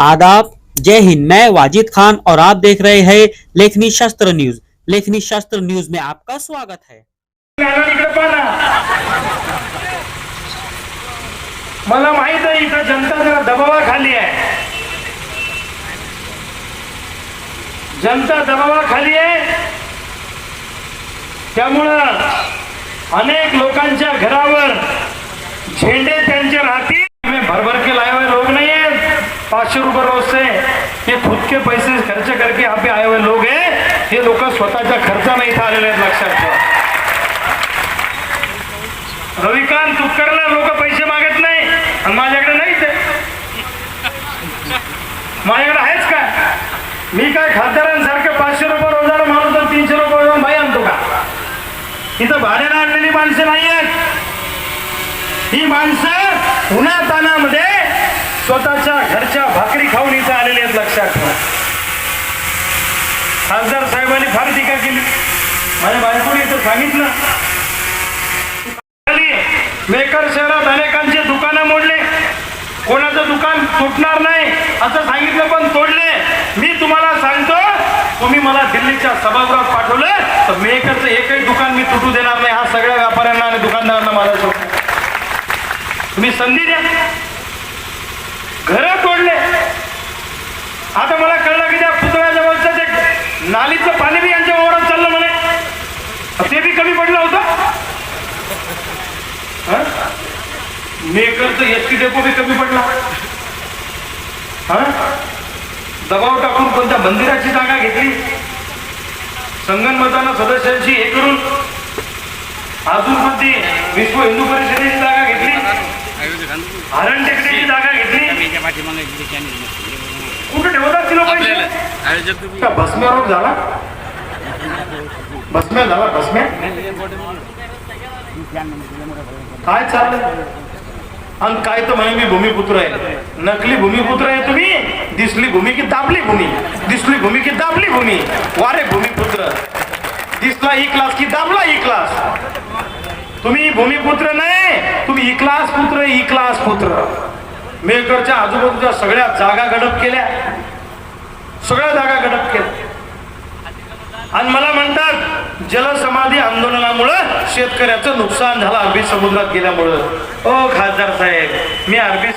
आदाब। जय हिंद। मैं वाजिद खान और आप देख रहे हैं लेखनी शास्त्र न्यूज। लेखनी शास्त्र न्यूज में आपका स्वागत है। मला माहीत आहे इथं जनता जरा दबावाखाली आहे. जनता दबावाखाली आहे. त्यामुळं अनेक लोकांच्या घरावर झेंडे त्यांचे राहतील में भर भर के लाए हुए लोग नहीं है पाचशे रुपये रोज से. ये पैसे खर्च करके आपले आए हुए लोग हे. लोक स्वतःच्या खर्चाने इथं आलेले आहेत लक्षात ठेवा रविकांत तुपकरला लोक पैसे मागत नाही. आणि माझ्याकडे नाहीच ते. माझ्याकडे आहेच का? मी काय खासदारांसारखं पाचशे रुपये रोजाला माणूस तर तीनशे रुपये रोजाला भाई आणतो का? इथं भाड्यानं आणलेली माणसं नाही आहेत ही माणसं उन्हा तानामध्ये स्वतःच्या घरच्या भाकरी खाऊन इथं आलेले आहेत लक्षात ठेवा. खासदार साहेबांनी फार टीका केली. माझ्या बायकोने इथं सांगितलं. मेकर शहरात अनेकांचे दुकानं मोडले. कोणाचं दुकान तुटणार नाही असं सांगितलं पण तोडले. मी तुम्हाला सांगतो तुम्ही मला दिल्लीच्या सभागृहात पाठवलं तर मेकरचं एकही दुकान मी तुटू देणार नाही. हा सगळ्या व्यापाऱ्यांना आणि दुकानदारांना माझा शोक तुम्ही संधी द्या घर तोडले आता मला कळलं की त्या पुतळ्याजवळचं ते नालीचं पाणी बी यांच्या ओढत चाललं म्हणे. ते बी कमी पडलं होतं. मेकरचं एस टी डेपो बी कमी पडला. हा दबाव टाकून कोणत्या मंदिराची जागा घेतली? संगनमतानं सदस्यांची हे करून आजूरमध्ये विश्व हिंदू परिषदेची जागा घेतली. हरण टेकडीची जागा घेतली. आयोजक का रोग झाला? भस्म्या झाला भस्म्या? काय चाललंय? आणि काय तर म्हणे मी भूमिपुत्र आहे. नकली भूमिपुत्र आहे तुम्ही? दिसली भूमी की दाबली भूमी? दिसली भूमी की दाबली भूमी? वारे भूमिपुत्र. दिसला ही क्लास की दाबला ही क्लास तुम्ही भूमिपुत्र नाही तुम्ही ई क्लास पुत्र ई क्लास पुत्र. मेकरच्या आजूबाजूच्या सगळ्या जागा गडप केल्या. सगळ्या जागा गडप केल्या. आणि मला म्हणतात जलसमाधी आंदोलनामुळं शेतकऱ्याचं नुकसान झालं अरबी समुद्रात गेल्यामुळं. ओ खासदार साहेब मी अरबी